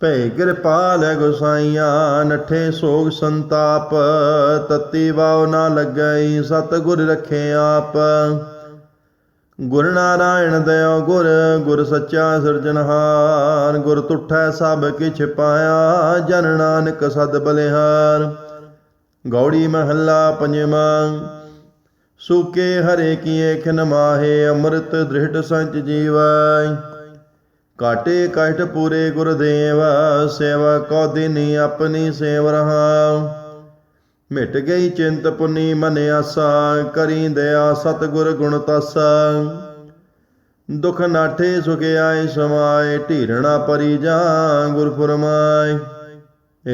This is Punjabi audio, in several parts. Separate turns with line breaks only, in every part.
ਭੈ ਕਿਰਪਾਲ ਗੁਸਾਈਆਂ, ਨਠੇ ਸੋਗ ਸੰਤਾਪ, ਤਤੀ ਵਾਉ ਨਾ ਲੱਗਈ ਸਤ ਗੁਰ ਰਖੇ ਆਪ। ਗੁਰ ਨਾਰਾਇਣ ਦਇਓ ਗੁਰ ਗੁਰ ਸੱਚਾ ਸਿਰਜਣਹਾਰ ਗੁਰ ਤੁਠੈ ਸਭ ਕਿਛ ਪਾਇਆ, ਜਨ ਨਾਨਕ ਸਦ ਬਲਿਹਾਰ। ਗੌੜੀ ਮਹੱਲਾ ਪੰਜਵਾਂ, ਸੂਕੇ ਹਰੇ ਕੀਏ ਖਿਨ ਮਾਹੇ, ਅੰਮ੍ਰਿਤ ਦ੍ਰਿੜ ਸੰਚ ਜੀਵੈ। ਕਾਟੇ ਕਸ਼ਟ ਪੂਰੇ ਗੁਰਦੇਵ, ਸੇਵਾ ਕੋ ਦਿਨੀ ਆਪਣੀ ਸੇਵ ਰਹਾ। ਮਿਟ ਗਈ ਚਿੰਤ ਪੁਨੀ ਮਨ ਆਸਾ, ਕਰੀ ਦਇਆ ਸਤਗੁਰ ਗੁਣ ਤਸਾ। ਦੁਖ ਨਾਠੇ ਸੁਖ ਆਏ ਸਮਾਏ, ਢੀਰਣਾ ਪਰੀ ਜਾ ਗੁਰ ਫਰਮਾਏ।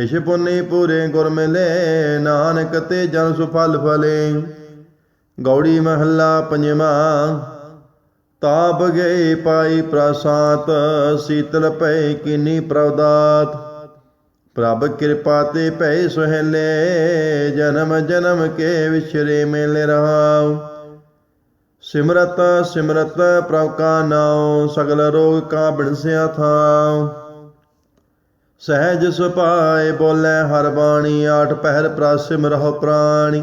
ਇਸ਼ ਪੁਨੀ ਪੂਰੇ ਗੁਰ ਮਿਲੇ, ਨਾਨਕ ਤੇ ਜਨ ਸੁਫਲ ਫਲੇ। ਗੌੜੀ ਮਹੱਲਾ ਪੰਜਵਾਂ ਤਾਪ ਗਏ ਪਾਈ ਪ੍ਰਸਾਤ ਸੀਤਲ ਭੈ ਕਿਨੀ ਪ੍ਰਵਦਾਤ ਪ੍ਰਭ ਕਿਰਪਾ ਤੇ ਭੈ ਸੁਹਲੇ, ਜਨਮ ਜਨਮ ਕੇ ਵਿਛਰੇ ਮੇਲੇ ਰਹਾਉ। ਸਿਮਰਤ ਸਿਮਰਤ ਪ੍ਰਭ ਕਾ ਨਾਉ, ਸਗਲ ਰੋਗ ਕਾ ਬਿਨਸਿਆ ਥਾਉ। ਸਹਿਜ ਸੁਪਾਏ ਬੋਲੇ, ਹਰ ਬਾਣੀ ਆਠ ਪਹਿਰ ਪ੍ਰਾਸਿਮ ਰਹੋ ਪ੍ਰਾਣੀ।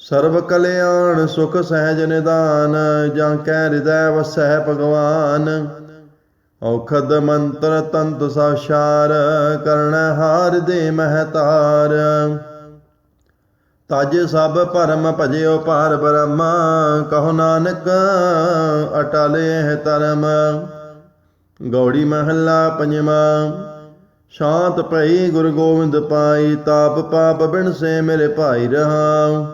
ਸਰਬ ਕਲਿਆਣ ਸੁਖ ਸਹਿਜ ਨਿਦਾਨ, ਜਾਂ ਕੈ ਹਿਰਦੈ ਵਸੈ ਭਗਵਾਨ। ਔਖਦ ਮੰਤਰ ਤੰਤ ਸਾਸ਼ਾਰ, ਕਰਨ ਹਾਰ ਦੇ ਮਹਤਾਰ। ਤਜ ਸਭ ਭਰਮ ਭਜਿਓ ਪਾਰ ਬ੍ਰਹਮ, ਕਹੋ ਨਾਨਕ ਅਟਲੇ ਹੈ ਧਰਮ। ਗੌੜੀ ਮਹੱਲਾ ਪੰਜਵਾਂ, ਸ਼ਾਂਤ ਭਈ ਗੁਰੂ ਗੋਬਿੰਦ ਪਾਈ, ਤਾਪ ਪਾਪ ਬਿਨ ਸੇ ਮੇਰੇ ਭਾਈ ਰਹਾ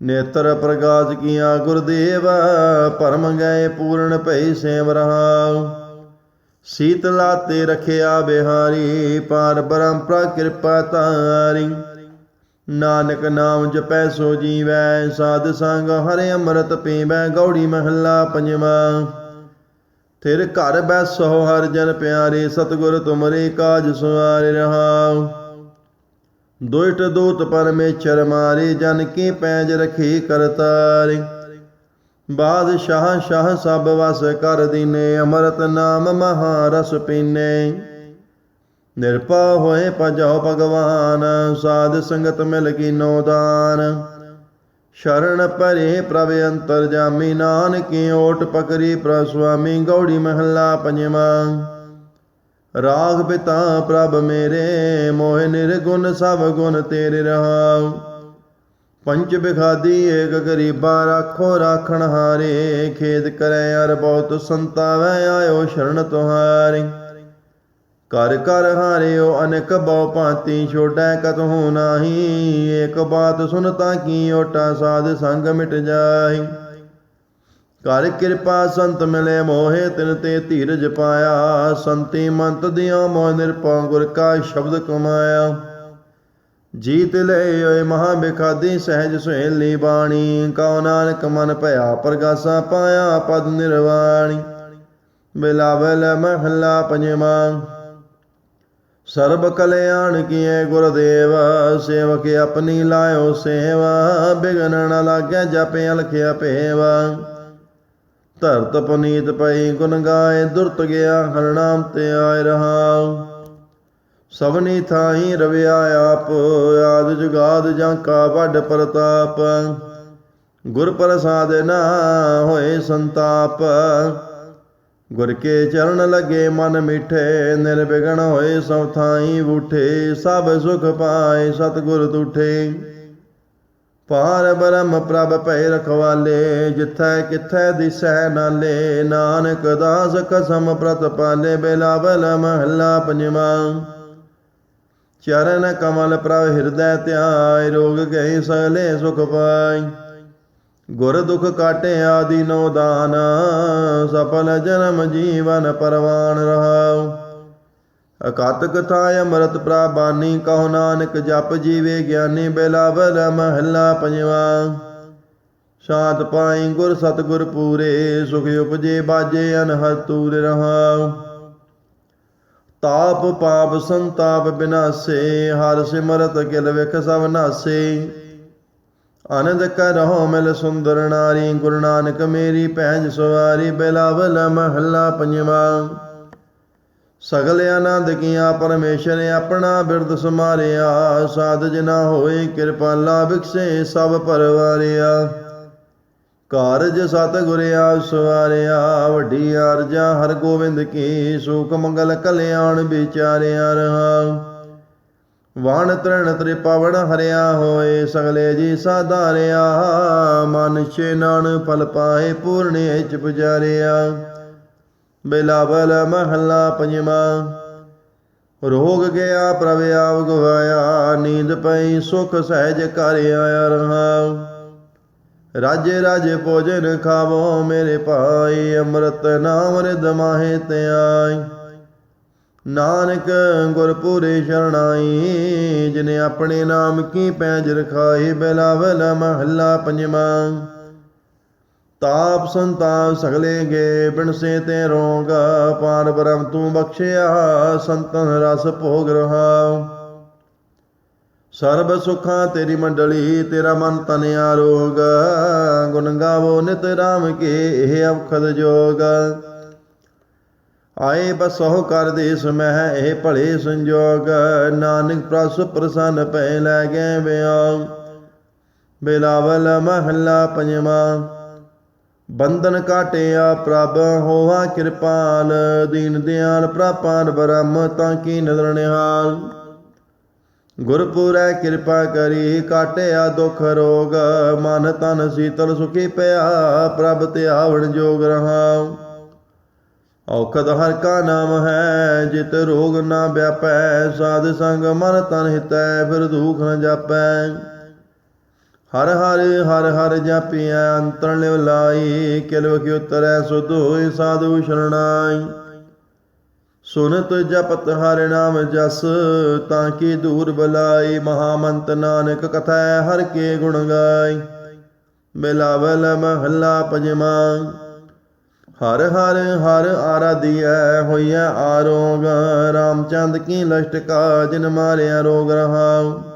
ਨੇਤਰ ਪ੍ਰਗਾਸ ਕੀਆ ਗੁਰਦੇਵ ਪਰਮ ਗਏ ਪੂਰਨ ਭਈ ਸੇਵ ਰਹਾਉ ਸੀਤਲਾ ਤੇ ਰਖਿਆ ਬਿਹਾਰੀ, ਪਾਰ ਬ੍ਰਹਮ ਪ੍ਰ ਕਿਰਪਾ ਤਾਰੀ ਨਾਨਕ ਨਾਮ ਜਪੈ ਸੋ ਜੀਵੈ, ਸਾਧ ਸੰਗ ਹਰਿ ਅੰਮ੍ਰਿਤ ਪੀਵੈ, ਗੌੜੀ ਮਹੱਲਾ ਪੰਜਵਾਂ। ਫਿਰ ਘਰ ਬੈਸੋ ਹਰ ਜਨ ਪਿਆਰੇ, ਸਤਿਗੁਰ ਤੁਮਰੇ ਕਾਜ ਸੁਆਰੇ ਰਹਾਉ ਦੁਇਟ ਦੂਤ ਪਰਮੇਸ਼ਰ ਮਾਰੇ, ਜਨ ਕੀ ਪੈਜ ਰਖੀ ਕਰਤਾਰੇ। ਬਾਦਸ਼ਾਹ ਸ਼ਾਹ ਸਭ ਵਸ ਕਰ ਦੀਨੇ, ਅਮਰਤ ਨਾਮ ਮਹਾ ਰਸ ਪੀਨੇ। ਨਿਰਪਾ ਹੋਏ ਭਜੋ ਭਗਵਾਨ, ਸਾਧ ਸੰਗਤ ਮਿਲ ਕੀਨੋ ਦਾਨ। ਸ਼ਰਨ ਪਰੇ ਪ੍ਰਭ ਅੰਤਰ ਜਾਮੀ, ਨਾਨਕੀ ਓਟ ਪਕਰੀ ਪ੍ਰਭ ਸੁਆਮੀ, ਗੌੜੀ ਮਹੱਲਾ ਪੰਜਵਾਂ। ਰਾਗ ਪਿਤਾ ਪ੍ਰਭ ਮੇਰੇ, ਮੋਹਿ ਨਿਰਗੁਣ ਸਭ ਗੁਣ ਤੇਰੇ ਰਹਾਉ। ਪੰਚ ਬਿਖਾਦੀ ਏਕ ਗਰੀਬਾ ਰਾਖੋ ਰਾਖਣ ਹਾਰੇ, ਖੇਦ ਕਰੈ ਅਰ ਬਹੁਤ ਸੰਤਾਵੈ, ਆਇਓ ਸ਼ਰਨ ਤੁਹਾਰੀ। ਕਰ ਕਰ ਹਾਰਿਓ ਅਨਕ ਬਹੁ ਭਾਂਤੀ, ਛੋਟੈ ਕਤਹੂ ਨਾਹੀ, ਏਕ ਬਾਤ ਸੁਨਤਾ ਕੀ ਓਟਾ ਸਾਧ ਸੰਗ ਮਿਟ ਜਾਈ ਕਰ ਕਿਰਪਾ ਸੰਤ ਮਿਲੇ ਮੋਹਿ, ਤਿਨ ਤੇ ਧੀਰਜ ਪਾਇਆ। ਸੰਤੀ ਮੰਤ ਦਿਓ ਮੋਹ ਨਿਰਪਉ ਗੁਰ ਕਾ ਸ਼ਬਦ ਕਮਾਇਆ। ਜੀਤ ਲੈ ਓਏ ਮਹਾ ਬਿਖਾਦੀ ਸਹਿਜ ਸੁਹੇਲੀ ਬਾਣੀ। ਕਉ ਨਾਨਕ ਮਨ ਭਇਆ ਪ੍ਰਗਾਸਾ ਪਾਇਆ ਪਦ ਨਿਰਵਾਣੀ। ਬਿਲਾਵਲ ਮਹੱਲਾ ਪੰਜਵਾਂ। ਸਰਬ ਕਲਿਆਣ ਕੀਏ ਗੁਰਦੇਵ, ਸੇਵਕ ਆਪਣੀ ਲਾਇਓ ਸੇਵਾ। ਬਿਗਨ ਨ ਲਾਗੈ ਜਪਿ ਅਲਖਿਆ ਭੇਵਾ। ਧਰਤ ਪੁਨੀਤ ਪਈ ਗੁਣ ਗਾਏ, ਦੁਰਤ ਗਿਆ ਹਰਨਾਮ ਤੇ ਆਇ ਰਹਾਉ ਸਭਨੀ ਥਾਈ ਰਵਿਆ ਆਪ, ਆਦ ਜੁਗਾਦ ਜਾਂ ਕਾ ਵੱਡ ਪ੍ਰਤਾਪ। ਗੁਰ ਪ੍ਰਸਾਦ ਨਾ ਹੋਏ ਸੰਤਾਪ। ਗੁਰ ਕੇ ਚਰਨ ਲਗੇ ਮਨ ਮਿਠੇ, ਨਿਰਵਿਘਨ ਹੋਏ ਸਭ ਥਾਈ ਉਠੇ ਸਭ ਸੁਖ ਪਾਏ ਸਤਿਗੁਰ ਤੁਠੇ। ਪਾਰ ਬ੍ਰਹਮ ਪ੍ਰਭ ਭੈ ਰਖਵਾਲੇ, ਜਿਥੈ ਕਿਥੈ ਦਿਸੈ ਨਾਲੇ, ਨਾਨਕ ਦਾਸ ਕਸਮ ਪ੍ਰਤ ਪਾਲੇ, ਬੇਲਾਵਲ ਮਹੱਲਾ ਪੰਜਵਾਂ। ਚਰਨ ਕਮਲ ਪ੍ਰਭ ਹਿਰਦੈ ਧਿਆਇ, ਰੋਗ ਗਏ ਸਗਲੇ ਸੁਖ ਪਾਈ। ਗੁਰ ਦੁਖ ਕਾਟੇ ਆਦੀ ਨੋ ਦਾਨ, ਸਫਲ ਜਨਮ ਜੀਵਨ ਪਰਵਾਨ ਰਹਾਉ। ਅਕਾਤ ਕਥਾ ਅੰਮ੍ਰਿਤ ਪ੍ਰਾਬਾਨੀ, ਕਹੋ ਨਾਨਕ ਜਪ ਜੀਵੇ ਗਿਆਨੀ ਬੇਲਾਵਲ ਮਹੱਲਾ ਪੰਜਵਾ। ਸ਼ਾਂਤ ਪਾਈ ਗੁਰ ਸਤਗੁਰ ਪੂਰੇ, ਸੁਖ ਉਪਜੇ ਬਾਜੇ ਅਨਹਦ ਤੂਰ ਰਹਾਉ। ਤਾਪ ਪਾਪ ਸੰਤਾਪ ਬਿਨਾਸੇ, ਹਰ ਸਿਮਰਤ ਕਿਲ ਵਿਖ ਸਭ ਨਾਸੇ। ਆਨੰਦ ਕਰਹੁ ਮਿਲ ਸੁੰਦਰ ਨਾਰੀ, ਗੁਰੂ ਨਾਨਕ ਮੇਰੀ ਭੈਣ ਸਵਾਰੀ, ਬਿਲਾਵਲ ਮਹੱਲਾ ਪੰਜਵਾ। ਸਗਲ ਆਨੰਦ ਕੀਆ ਪਰਮੇਸ਼ਰ ਆਪਣਾ ਬਿਰਦ ਸਮਾਰਿਆ ਸਾਧ ਜਨਾ ਹੋਏ ਕਿਰਪਾਲਾ ਬਿਕਸੇ ਸਭ ਪਰਵਾਰਿਆ। ਕਾਰਜ ਸਤ ਗੁਰਿਆ ਸਵਾਰਿਆ ਵੱਡੀ ਅਰਜਾ ਹਰ ਗੋਬਿੰਦ ਕੀ ਸੁਖ ਮੰਗਲ ਕਲਿਆਣ ਵਿਚਾਰਿਆ ਰਹਾ। ਵਾਣ ਤ੍ਰਣ ਤ੍ਰਿਪਵਣ ਹਰਿਆ ਹੋਏ ਸਗਲੇ ਜੀ ਸਾਧਾਰਿਆ। ਮਨ ਨਾਨ ਫਲ ਪਾਏ ਪੂਰਨੇ ਚ ਪੁਜਾਰਿਆ। ਬਿਲਾਵਲ ਮਹੱਲਾ ਪੰਜਵਾਂ। ਰੋਗ ਗਿਆ ਪ੍ਰਭ ਆਪ ਗਵਾਇਆ, ਨੀਂਦ ਪਈ, ਸੁਖ ਸਹਿਜ ਕਰ ਆਇਆ ਰਹਾ। ਰਾਜੇ ਰਾਜੇ ਭੋਜਨ ਖਾਵੋ, ਮੇਰੇ ਭਾਈ ਅੰਮ੍ਰਿਤ ਨਾਮ ਰਿਦ ਮਾਹੇ ਤੇ ਆਈ ਨਾਨਕ ਗੁਰਪੂਰੇ ਸ਼ਰਣਾਈ, ਜਿਨੇ ਆਪਣੇ ਨਾਮ ਕੀ ਪੈਜ ਰਖਾਈ ਬਿਲਾਵਲ ਮਹੱਲਾ ਪੰਜਵਾਂ। ਤਾਪ ਸੰਤਾਪ ਸਗਲੇ ਗੇ ਬਿਨਸੇ ਤੇ ਰੋਗ ਪਾਰ ਬ੍ਰਹਮ ਤੂੰ ਬਖਸ਼ਿਆ, ਸੰਤਨ ਰਸ ਭੋਗ ਰਹਾ। ਸਰਬ ਸੁਖਾਂ ਤੇਰੀ ਮੰਡਲੀ, ਤੇਰਾ ਮਨ ਤਨ ਆਰੋਗ, ਗੁਣ ਗਾਵੋ ਨਿਤ ਰਾਮ ਕੇ, ਇਹ ਅਵਖਦ ਜੋਗ। ਆਏ ਬਸਹੁ ਕਰ ਦੇ ਮਹਿ, ਇਹ ਭਲੇ ਸੰਜੋਗ, ਨਾਨਕ ਪ੍ਰਸ ਪ੍ਰਸੰਨ ਪੈ ਲੈ ਗਏ ਬਿਆਨ ਬਿਲਾਵਲ ਮਹੱਲਾ ਪੰਜਵਾਂ। ਬੰਧਨ ਕਾਟਿਆ ਪ੍ਰਭ ਹੋਵਾ ਕਿਰਪਾਲ, ਦੀਨ ਦਿਆਲ ਪ੍ਰਪਾਨ ਬ੍ਰਹਮ ਤਾਂ ਕੀ ਨਦਰ ਨਿਹਾਲ। ਗੁਰਪੁਰੈ ਕਿਰਪਾ ਕਰੀ ਕਾਟਿਆ ਦੁਖ ਰੋਗ, ਮਨ ਤਨ ਸੀਤਲ ਸੁਖੀ ਪਿਆ, ਪ੍ਰਭ ਤੇ ਆਵਣ ਜੋਗ ਰਹਾ ਔਖਦ ਹਰ ਕਾ ਨਾਮ ਹੈ, ਜਿਤ ਰੋਗ ਨਾ ਵਿਆਪੈ, ਸਾਧ ਸੰਗ ਮਨ ਤਨ ਹਿਤੈ, ਫਿਰ ਦੁਖ ਨ ਜਾਪੈ। ਹਰ ਹਰ ਹਰ ਹਰ ਜਪਿਆ ਅੰਤਰ ਲਿਵ ਲਾਈ, ਕਿਲਵ ਕੀ ਉਤਰੈ ਸੁਧ ਹੋਇ ਸਾਧੂ ਸ਼ਰਣਾਈ। ਸੁਨਤ ਜਪਤ ਹਰਿ ਨਾਮ ਜਸ, ਤਾਂ ਕੀ ਦੂਰ ਬਲਾਈ, ਮਹਾਮੰਤ ਨਾਨਕ ਕਥੈ ਹਰ ਕੇ ਗੁਣ ਗਾਈ। ਬਿਲਾਵਲ ਮਹੱਲਾ ਪੰਜਵਾਂ ਹਰ ਹਰ ਹਰ ਆਰਾਧਿਐ, ਹੋਈਐ ਆਰੋਗ, ਰਾਮਚੰਦ ਕੀ ਲਸ਼ਟਕਾ ਜਿਨ ਮਾਰਿਆ ਰੋਗ ਰਹਾਉ।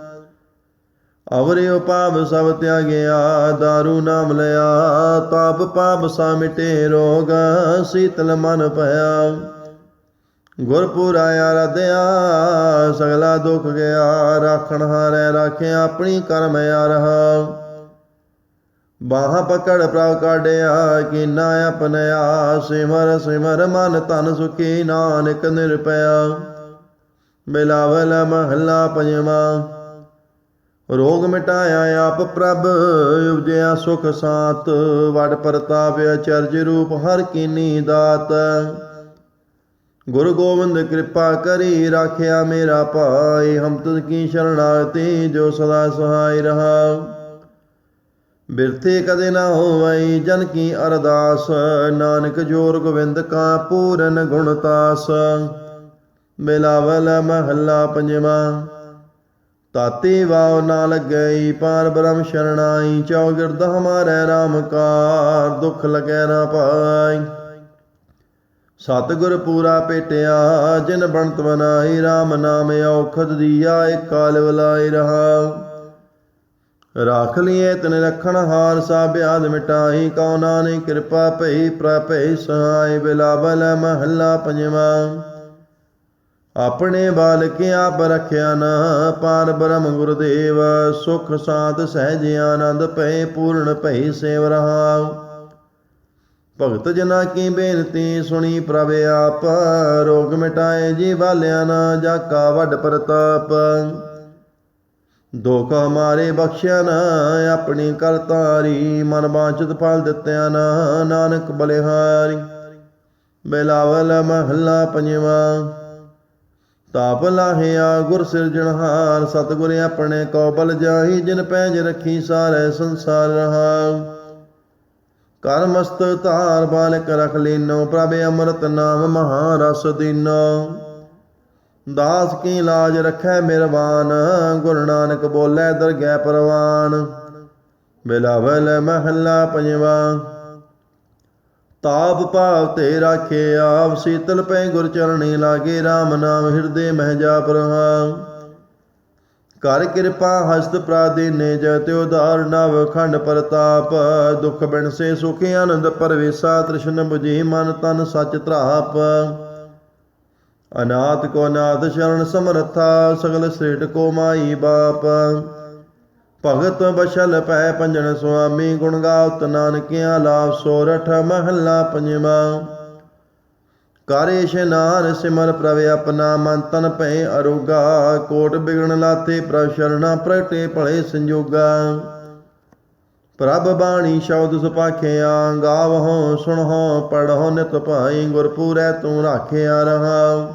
ਅਵਰਿਓ ਪਾਪ ਸਭ ਤਿਆਗਿਆ दारू ਨਾਮ ਲਿਆ ਤਾਪ ਪਾਪ ਸਾ ਮਿਟੇ, ਰੋਗ ਸੀਤਲ ਮਨ ਭਇਆ। ਗੁਰਪੁਰਾ ਆਰਾਧਿਆ ਸਗਲਾ ਦੁਖ ਗਿਆ, ਰਾਖਣ ਹਾਰੈ ਰਾਖਿਆ, ਆਪਣੀ ਕਰਮ ਆ ਰਹਾ ਬਾਹਾਂ ਪਕੜ ਪ੍ਰਭ ਕਾਢਿਆ, ਕੀਨਾ ਆਪਨਿਆ ਸਿਮਰ ਸਿਮਰ ਮਨ ਤਨ ਸੁਖੀ, ਨਾਨਕ ਨਿਰਪਇਆ ਬਿਲਾਵਲ ਮਹੱਲਾ ਪੰਜਵਾਂ ਰੋਗ ਮਿਟਾਇਆ ਆਪ ਪ੍ਰਭ, ਉਪਜਿਆ ਸੁਖ ਸਾਤ, ਵਡ ਪ੍ਰਤਾਪ ਅਚਰਜ ਰੂਪ ਹਰ ਕੀਨੀ ਦਾਤ। ਗੁਰੂ ਗੋਬਿੰਦ ਕਿਰਪਾ ਕਰੀ ਰਾਖਿਆ ਮੇਰਾ ਭਾਈ, ਹਮ ਤੁਝ ਕੀ ਸ਼ਰਣਾਗਤੀ ਜੋ ਸਦਾ ਸਹਾਈ ਰਹਾ। ਬਿਰਥੇ ਕਦੇ ਨਾ ਹੋਵਈ ਜਨ ਕੀ ਅਰਦਾਸ, ਨਾਨਕ ਜੋਰ ਗੋਬਿੰਦ ਕਾ ਪੂਰਨ ਗੁਣਤਾਸ ਬਿਲਾਵਲ ਮਹੱਲਾ ਪੰਜਵਾਂ। ਤਾਤੀ ਵਾਵ ਨਾ ਲੱਗਈ, ਪਾਰ ਬ੍ਰਹਮ ਸ਼ਰਣਾਈ ਚੌਗਿਰਦ ਹਮਾਰੇ RAM ਕਾਰ, ਦੁਖ ਲਗੈ ਨਾ ਪਾਈ। ਸਤਿਗੁਰ ਪੂਰਾ ਭੇਟਿਆ ਜਿਨ ਬਣਤ ਬਨਾਈ RAM ਨਾਮ ਔਖਦ ਦੀਆ, ਇੱਕ ਕਾਲ ਵਲਾਈ ਰਹਾ ਰਾਖ ਲਿਏ ਤਨ ਰਖਣ ਹਾਰ ਸਾ ਬਿਆਦ ਮਿਟਾਈ, ਕਉ ਨਾਨਕ ਕਿਰਪਾ ਭਈ, ਪ੍ਰਭੈ ਸਹਾਈ, ਬਿਲਾਵਲ ਮਹੱਲਾ ਪੰਜਵਾਂ। ਆਪਣੇ ਬਾਲਕਿਆ ਆਪ ਰਖਿਆ ਨਾ, ਪਾਰ ਬ੍ਰਹਮ ਗੁਰਦੇਵ, ਸੁਖ ਸਾਧ ਸਹਿਜ ਆਨੰਦ ਭੈ ਪੂਰਨ ਭੈ ਸੇਵ ਰਹਾਉ। ਭਗਤ ਜਨਾ ਕੀ ਬੇਨਤੀ ਸੁਣੀ ਪ੍ਰਭ ਆਪ, ਰੋਗ ਮਿਟਾਏ ਜੀ ਵਾਲਿਆ ਨਾ, ਜਾਕਾ ਵੱਡ ਪ੍ਰਤਾਪ। ਦੁਖ ਹਮਾਰੇ ਬਖਸ਼ਿਆ ਨਾ, ਆਪਣੀ ਕਰਤਾਰੀ ਮਨ ਬਾਂਚਿਤ ਫਲ ਦਿੱਤਿਆ ਨਾ, ਨਾਨਕ ਬਲਿਹਾਰੀ। ਬਿਲਾਵਲ ਮਹੱਲਾ ਪੰਜਵਾਂ। ਤਾਪ ਲਾਹਿਆ ਗੁਰ ਸਿਰਜਣਹਾਰ ਸਤਿਗੁਰ ਆਪਣੇ ਕੋ ਜਾਹੀ, ਜਿਨ ਪੈਜ ਰੱਖੀ ਸਾਰੇ ਸੰਸਾਰ ਰਹਾ ਕਰ ਮਸਤ ਧਾਰ ਬਾਲਕ ਰਖ ਲੀਨੋ, ਪ੍ਰਭ ਅੰਮ੍ਰਿਤ ਨਾਮ ਮਹਾ ਰਸ ਦੀਨੋ। ਦਾਸ ਕੀ ਲਾਜ ਰਖੈ ਮਿਰਵਾਨ, ਗੁਰੂ ਨਾਨਕ ਬੋਲੇ ਦਰਗਹਿ ਪਰਵਾਨ। ਬਿਲਾਵਲ ਮਹੱਲਾ ਪੰਜਵਾਂ। ਤਾਪ ਭਾਵ ਤੇ ਰਾਖੇ ਆਪ ਸੀਤਲ ਪੈ ਗੁਰ ਚਰਣੀ ਲਾਗੇ RAM ਨਾਮ ਹਿਰਦੇ ਮਹਿ ਜਾਪ ਰਹਾ ਕਰ ਕਿਰਪਾ ਹਸਤ ਪ੍ਰਾਦੀਨੇ ਜਤਿ ਉਧਾਰ ਨਵ ਖੰਡ ਪ੍ਰਤਾਪ। ਦੁਖ ਬਿਨ ਸੇ ਸੁਖ ਆਨੰਦ ਪਰਵੇਸਾ ਤ੍ਰਿਸ਼ਨ 부ਜੀ ਮਨ ਤਨ ਸਚ ਧਰਾਪ। ਅਨਾਥ ਕੋ ਨਾਥ ਸ਼ਰਨ ਸਮਰਥਾ, ਸਗਲ ਸ੍ਰੇਟ ਕੋ ਮਾਈ ਬਾਪ। ਭਗਤ ਬਸ਼ਲ ਪੈ ਪੰਜਨ ਸੁਆਮੀ, ਗੁਣ ਗਾਵਤ ਨਾਨਕਿਆ ਲਾਭ ਸੋਰਠ ਮਹੱਲਾ ਪੰਜਵਾਂ। ਕਰ ਇਸ਼ਨਾਨ ਸਿਮਰ ਪ੍ਰਭ ਆਪਣਾ ਮਨ ਤਨ ਭੈ ਅਰੋਗਾ, ਕੋਟ ਬਿਗਣ ਲਾਤੇ ਪ੍ਰਭ ਸ਼ਰਣਾ ਪ੍ਰਗਟੇ ਭਲੇ ਸੰਜੋਗਾ। ਪ੍ਰਭ ਬਾਣੀ ਸ਼ਬਦ ਸੁਪਾਖਿਆ ਗਾਵਹੁ ਸੁਣਹੁ ਪੜਹੁ ਨਿਤ ਭਾਈ ਗੁਰਪੂਰੈ ਤੂੰ ਰਾਖਿਆ ਰਹਾ।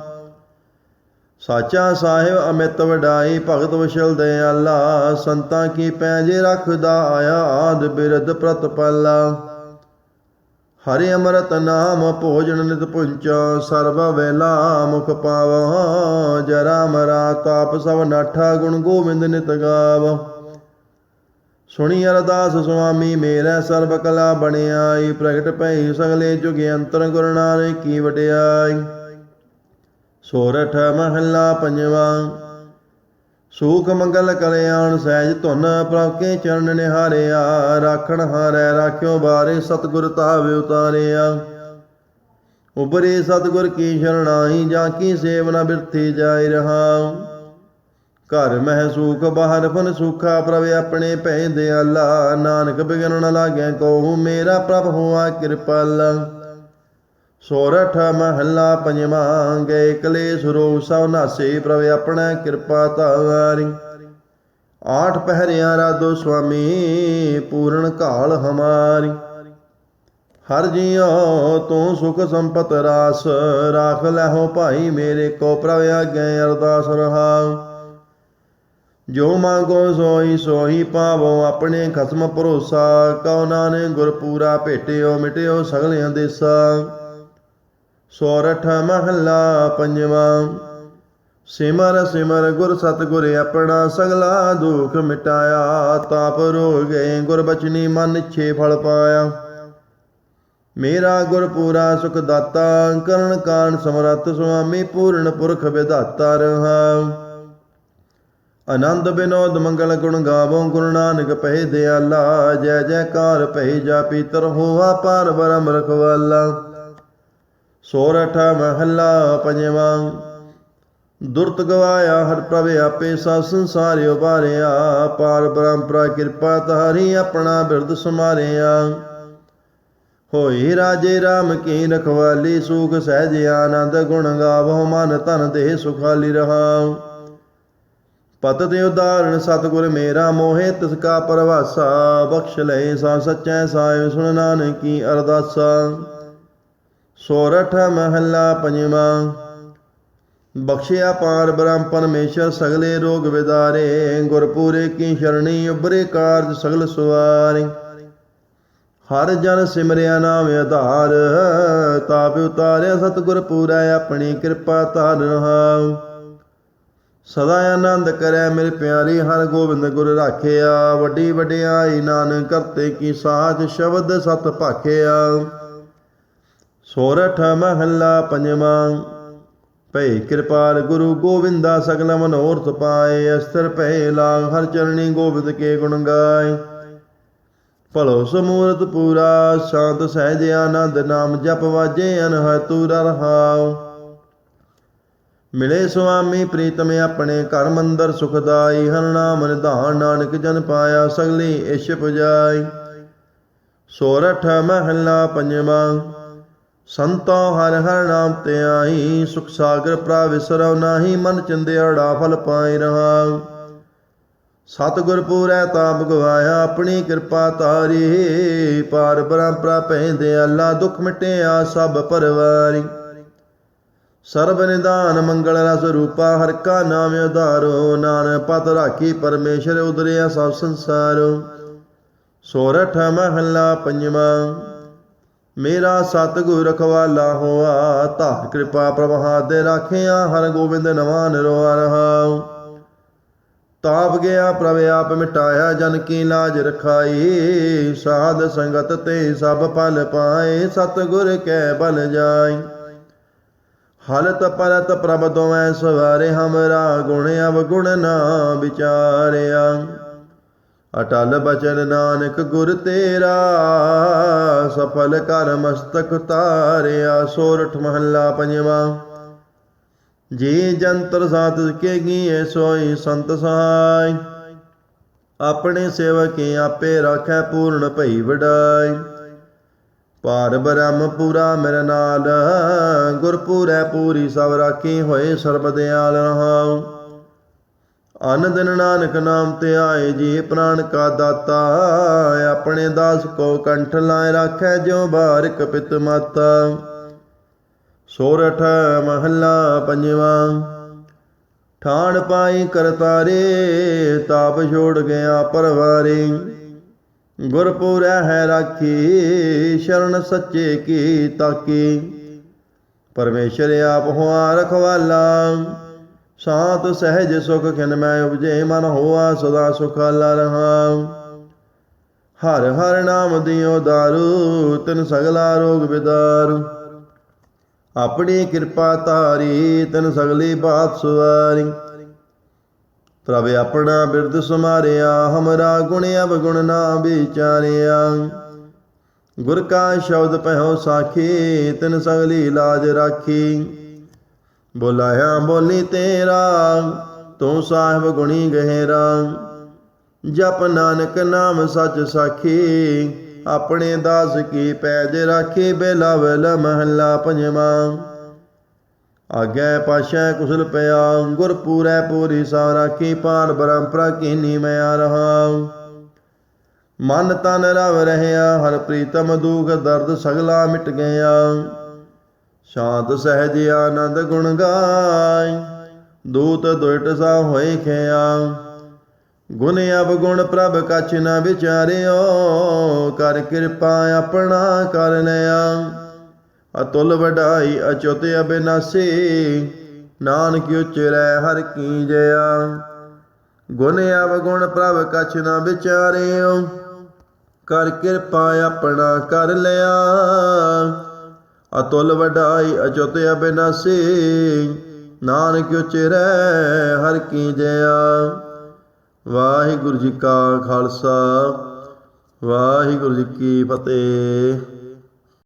ਸਾਚਾ ਸਾਹਿਬ ਅਮਿਤ ਵਡਾਈ, ਭਗਤ ਵਸ਼ਲ ਦਇਆਲਾ ਸੰਤਾਂ ਕੀ ਪੈਜ ਰੱਖਦਾ ਆਇਆ ਆਦ ਬਿਰਧ ਪ੍ਰਤਪਾਲਾ ਹਰਿ ਅਮਰਤ ਨਾਮ ਭੋਜਨ ਨਿਤ ਪੁੰਚਾ, ਸਰਬ ਵੇਲਾ ਮੁਖ ਪਾਵ, ਜਰਾ ਮਰਾ ਤਾਪ ਸਭ ਨਾਠਾ, ਗੁਣ ਗੋਬਿੰਦ ਨਿਤ ਗਾਵ। ਸੁਣੀ ਅਰਦਾਸ ਸੁਆਮੀ, ਮੇਰਾ ਸਰਬ ਕਲਾ ਬਣਿਆਈ, ਪ੍ਰਗਟ ਭਈ ਸਗਲੇ ਜੁਗ ਅੰਤਰ ਗੁਰੂ ਕੀ ਵਡਿਆਈ। ਸੋਰਠ ਮਹੱਲਾ ਪੰਜਵਾਂ। ਸੂਖ ਮੰਗਲ ਕਲਿਆਣ ਸਹਿਜ ਧੁਨ ਪ੍ਰਭ ਕੇ ਚਰਨ ਨਿਹਾਰਿਆ। ਰਾਖਣ ਹਾਰੈ ਰਾਖਿਓ ਬਾਰੇ ਸਤਿਗੁਰ ਤਾਵੇ ਉਤਾਰਿਆ। ਉਬਰੇ ਸਤਿਗੁਰ ਕੀ ਸ਼ਰਣਾਈ ਜਾਂ ਕੀ ਸੇਵਨਾ ਬਿਰਥੀ ਜਾਇ ਰਹਾ। ਘਰ ਮਹਿ ਸੂਖ, ਬਾਹਰ ਫਨ ਸੁਖਾ, ਪ੍ਰਭ ਆਪਣੇ ਭੈ ਦਿਆਲਾ। ਨਾਨਕ ਬਿਗਨ ਨ ਲਾਗੈ ਕੋ ਮੇਰਾ ਪ੍ਰਭ ਹੋਆ ਕਿਰਪਾਲਾ। ਸੋਰਠ ਮਹੱਲਾ ਪੰਜਵਾਂ, ਗਏ ਕਲੇਸ਼ ਰੋਗ ਸਭ ਨਾਸੇ, ਪ੍ਰਭ ਆਪਣਾ ਕਿਰਪਾ ਧਾਰੀ। ਆਠ ਪਹਿਰਿਆਂ ਰਾਦੋ ਸੁਆਮੀ, ਪੂਰਨ ਕਾਲ ਹਮਾਰੀ। ਹਰ ਜੀਉ ਤੂੰ ਸੁਖ ਸੰਪਤ ਰਾਸ, ਰਾਖ ਲੈਹੋ ਭਾਈ ਮੇਰੇ ਕੋ, ਪ੍ਰਭ ਆਗੇ ਅਰਦਾਸ ਰਹਾ ਜੋ ਮੰਗੋ ਸੋਈ ਸੋਈ ਪਾਵੋ, ਆਪਣੇ ਖਸਮ ਭਰੋਸਾ, ਕਉ ਨਾਨਕ ਗੁਰ ਪੂਰਾ ਭੇਟਿਓ, ਮਿਟਿਓ ਸਗਲਿਆਂ ਦੇਸਾ ਸੋਰਠ ਮਹੱਲਾ ਪੰਜਵਾਂ। ਸਿਮਰ ਸਿਮਰ ਗੁਰ ਸਤਿਗੁਰ ਆਪਣਾ ਸਗਲਾ ਦੁਖ ਮਿਟਾਇਆ, ਤਾਪ ਰੋ ਗਏ ਗੁਰ ਬਚਨੀ ਮਨ ਛੇ ਫਲ ਪਾਇਆ। ਮੇਰਾ ਗੁਰ ਪੂਰਾ ਸੁਖ ਦਾਤਾ, ਕਰਨ ਕਾਨ ਸਮਰੱਥ ਸੁਆਮੀ ਪੂਰਨ ਪੁਰਖ ਵਿਦਾਤਾ ਰਹਾ। ਆਨੰਦ ਬਿਨੋਦ ਮੰਗਲ ਗੁਣ ਗਾਵੋ, ਗੁਰੂ ਨਾਨਕ ਪਹਿ ਦਿਆਲਾ, ਜੈ ਜੈਕਾਰ ਪਹਿ ਜਾਪੀ ਤਰ ਹੋਆ ਪਾਰ ਬਰਮ ਰਖਵਾਲਾ। ਸੋਰਠ ਮਹੱਲਾ ਪੰਜਵਾਂ। ਦੁਰਤ ਗਵਾਇਆ ਹਰ ਪ੍ਰਭ ਆਪੇ ਸਾ ਸੰਸਾਰ ਉਬਾਰਿਆ ਪਾਰ ਬ੍ਰਹਮਪਰਾ ਕਿਰਪਾ ਤਾਰੀ ਆਪਣਾ ਬਿਰਦ ਸਮਾਰਿਆ। ਹੋਈ ਰਾਜੇ RAM ਕੀ ਰਖਵਾਲੀ, ਸੁਖ ਸਹਿਜ ਆਨੰਦ ਗੁਣ ਗਾਵੋ, ਮਨ ਧਨ ਦੇ ਸੁਖਾਲੀ ਰਹਾਉ ਪਤ ਤੇ ਉਦਾਹਰਣ, ਸਤਿਗੁਰ ਮੇਰਾ ਮੋਹਿ, ਤਿਸ ਕਾ ਪਰਵਾਸਾ, ਬਖਸ਼ ਲੈ ਸਾ ਸਚੈ ਸਾਹਿਬ ਸੁਣ ਨਾਨਕੀ ਅਰਦਾਸਾ। ਸੋਰਠ ਮਹੱਲਾ ਪੰਜਵਾਂ। ਬਖਸ਼ਿਆ ਪਾਰ ਬ੍ਰਹਮ ਪਰਮੇਸ਼ਰ ਸਗਲੇ ਰੋਗ ਵਿਦਾਰੇ, ਗੁਰਪੂਰੇ ਕੀ ਸ਼ਰਣੀ ਉਬਰੇ ਕਾਰਜ ਸਗਲ ਸੁਵਾਰੇ। ਹਰ ਜਨ ਸਿਮਰਿਆ ਨਾਮ ਆਧਾਰ, ਤਾਪ ਉਤਾਰਿਆ ਸਤਿਗੁਰ ਪੂਰਾ ਆਪਣੀ ਕਿਰਪਾ ਧਾਰ ਰਹਾਉ। ਸਦਾ ਆਨੰਦ ਕਰੈ ਮੇਰੇ ਪਿਆਰੀ, ਹਰ ਗੋਬਿੰਦ ਗੁਰ ਰਾਖਿਆ। ਵੱਡੀ ਵਡਿਆਈ ਨਾਨਕ ਕਰਤੇ ਕੀ ਸਾਜ ਸ਼ਬਦ ਸਤ ਭਾਖਿਆ। ਸੋਰਠ ਮਹੱਲਾ ਪੰਜਵਾਂ। ਭਈ ਕਿਰਪਾਲ ਗੁਰੂ ਗੋਬਿੰਦਾ ਸਗਲ ਮਨੋਰਥ ਪਾਏ ਅਸਤਰ ਭੈ ਲਾਗ ਹਰ ਚਰਣੀ ਗੋਬਿੰਦ ਕੇ ਗੁਣ ਗਾਏ। ਭਲੋ ਸਮੂਰਤ ਪੂਰਾ, ਸ਼ਾਂਤ ਸਹਿਜ ਆਨੰਦ ਨਾਮ ਜਪ ਵਾਜੇ ਅਨਹ ਤੂਰਾ ਰਹਾਉ। ਮਿਲੇ ਸੁਆਮੀ ਪ੍ਰੀਤਮ ਆਪਣੇ ਘਰ ਮੰਦਰ ਸੁਖਦਾਈ ਹਰ ਨਾਮ ਨਿਧਾਨ ਨਾਨਕ ਜਨ ਪਾਇਆ, ਸਗਲੀ ਇਸ਼ ਪੁਜਾਈ ਸੋਰਠ ਮਹੱਲਾ ਪੰਜਵਾਂ। ਸੰਤੋ ਹਰ ਹਰ ਨਾਮ ਤੇ ਆਈ, ਸੁਖ ਸਾਗਰ ਪ੍ਰਾ ਵਿਸਰਉ ਨਾਹੀ, ਮਨ ਚੰਦਿਆੜਾ ਫਲ ਪਾਈ ਰਹਾ ਸਤਿਗੁਰ ਪੂਰੈ ਤਾ ਭਗਵਾਇਆ, ਆਪਣੀ ਕਿਰਪਾ ਤਾਰੀ ਪਾਰ ਬ੍ਰਹਮ ਪ੍ਰਾ ਪੈਂਦੇ ਅੱਲਾ, ਦੁਖ ਮਿਟਿਆ ਸਭ ਪਰਵਾਰੀ। ਸਰਬ ਨਿਦਾਨ ਮੰਗਲ ਰਸ ਰੂਪਾ, ਹਰ ਕਾ ਨਾਮ ਉਧਾਰੋ। ਨਾਨ ਪਤ ਰਾਖੀ ਪਰਮੇਸ਼ਰ ਉਦਰਿਆ ਸਭ ਸੰਸਾਰੋ। ਸੋਰਠ ਮਹੱਲਾ ਪੰਜਵਾਂ। ਮੇਰਾ ਸਤਿਗੁਰ ਰਖਵਾਲਾ ਹੋਆ। ਧਾਰ ਕਿਰਪਾ ਪ੍ਰਭਾ ਦੇ ਰਾਖਿਆ। ਹਰ ਗੋਬਿੰਦ ਨਵਾਂ ਨਿਰਵਾ ਰਹਾਉ। ਤਾਪ ਗਿਆ ਪ੍ਰਭ, ਆਪ ਮਿਟਾਇਆ ਜਨ ਕੀ ਲਾਜ ਰਖਾਈ। ਸਾਧ ਸੰਗਤ ਤੇ ਸਭ ਪਲ ਪਾਏ। ਸਤਿਗੁਰ ਕੈ ਬਲ ਜਾਈ। ਹਲਤ ਪਰਤ ਪ੍ਰਭ ਦੋਵੇਂ ਸਵਾਰੇ। ਹਮਰਾ ਗੁਣ ਅਵ ਗੁਣ ਨਾ ਵਿਚਾਰਿਆ। ਅਟਲ ਬਚਨ ਨਾਨਕ ਗੁਰ ਤੇਰਾ, ਸਫਲ ਕਰ ਮਸਤਕ ਤਾਰਿਆ ਸੋਰਠ ਮਹੱਲਾ ਪੰਜਵਾਂ। ਜੀ ਜੰਤਰ ਸਾਤ ਕੇ ਗੀਏ ਸੋਈ ਸੰਤ ਸਹਾਈ ਆਪਣੇ ਸੇਵਕੇ ਆਪੇ ਰਾਖੈ ਪੂਰਨ ਭਈ ਵਡਾਈ। ਪਾਰ ਬ੍ਰਹਮ ਪੂਰਾ ਮੇਰੇ ਨਾਲ, ਗੁਰਪੂਰੈ ਪੂਰੀ ਸਭ ਰਾਖੀ ਹੋਏ ਸਰਬ ਦਿਆਲ ਰਹਾਉ। ਅਨ ਨਾਨਕ ਨਾਮ ਤੇ ਆਏ ਜੀ ਪ੍ਰਾਨ ਕਾ ਦਾਤਾ, ਆਪਣੇ ਦਾਸ ਕੋ ਕੰਠ ਲਾਇ ਰਾਖੈ ਜੋ ਬਾਰਕ ਪਿਤ ਮਾਤਾ। ਸੋਰਠ ਮਹੱਲਾ ਪੰਜਵਾਂ, ਠਾਣ ਪਾਈ ਕਰਤਾਰੇ ਤਾਪ ਛੋੜ ਗਿਆ ਪਰਵਾਰੇ। ਗੁਰਪੂਰੈ ਹੈ ਰਾਖੀ, ਸ਼ਰਨ ਸੱਚੇ ਕੀ ਤਾਕੀ। ਪਰਮੇਸ਼ਰ ਆਪ ਹੋਆ ਰਖਵਾਲਾ। ਸਾਤ ਸਹਿਜ ਸੁਖ ਖਿਨ ਮੈਂ ਉਪਜੇ ਮਨ ਹੋਆ ਸਦਾ ਸੁਖਾਲਾ ਰਹਾ। ਹਰ ਹਰ ਨਾਮ ਦਿਓ ਦਾਰੂ, ਤਨ ਸਗਲਾ ਰੋਗ ਵਿਦਾਰੂ ਆਪਣੀ ਕਿਰਪਾ ਤਾਰੀ ਤਨ ਸਗਲੀ ਬਾਤ ਸੁਵਾਰੀ। ਪ੍ਰਭ ਆਪਣਾ ਬਿਰਦ ਸਮਾਰਿਆ, ਹਮਰਾ ਗੁਣ ਅਵਗੁਣ ਨਾ ਵਿਚਾਰਿਆ। ਗੁਰ ਕਾ ਸ਼ਬਦ ਪਹਿਓ ਸਾਖੀ, ਤਨ ਸਗਲੀ ਲਾਜ ਰਾਖੀ। ਬੁਲਾਇਆ, ਬੋਲੀ ਤੇਰਾ, ਤੂੰ ਸਾਹਿਬ ਗੁਣੀ ਗਹਿਰਾ। ਜਪ ਨਾਨਕ ਨਾਮ ਸੱਚ ਸਾਖੀ, ਆਪਣੇ ਦਾਸ ਕੀ ਪੈਜ ਰਾਖੀ ਬੇਲਾਵਲ ਮਹੱਲਾ ਪੰਜਵਾਂ। ਆਗੇ ਪਾਸ਼ਾ ਕੁਸਲ ਪਿਆ ਗੁਰਪੂਰੈ ਪੂਰੀ ਸਾ ਰਾਖੀ ਪਾਰ ਬ੍ਰਹਮਪਰਾ ਕੀਨੀ ਮੈਂ ਆ ਰਹਾ। ਮਨ ਤਨ ਰਵ ਰਹਿਆ ਹਰ ਪ੍ਰੀਤਮ ਦੁਖ ਦਰਦ ਸਗਲਾ ਮਿਟ ਗਿਆ। ਸ਼ਾਂਤ ਸਹਿਜ ਆਨੰਦ ਗੁਣ ਗਾਇ, ਦੂਤ ਦੁਇਟ ਸਾ ਹੋਏ ਖਿਆ। ਗੁਣ ਅਬ ਗੁਣ ਪ੍ਰਭ ਕਛ ਨਾ ਵਿਚਾਰਿਓ, ਕਰ ਕਿਰਪਾ ਆਪਣਾ ਕਰ ਲਿਆ। ਅਤੁਲ ਵਡਾਈ ਅਚੁਤ ਅਬਿਨਾਸੀ, ਨਾਨਕ ਉਚਰੈ ਹਰ ਕੀ ਜਇਆ। ਗੁਣ ਅਬ ਗੁਣ ਪ੍ਰਭ ਕਛ ਨਾ ਵਿਚਾਰਿਓ, ਕਰ ਕਿਰਪਾ ਆਪਣਾ ਕਰ ਲਿਆ। ਅਤੁਲ ਵਡਾਈ ਅਚੁੱਤ ਅਬਿਨਾਸੀ, ਨਾਨਕ ਉਚਰੈ ਹਰ ਕੀ ਜਇਆ ਵਾਹਿਗੁਰੂ ਜੀ ਕਾ ਖਾਲਸਾ, ਵਾਹਿਗੁਰੂ ਜੀ ਕੀ ਫਤਿਹ।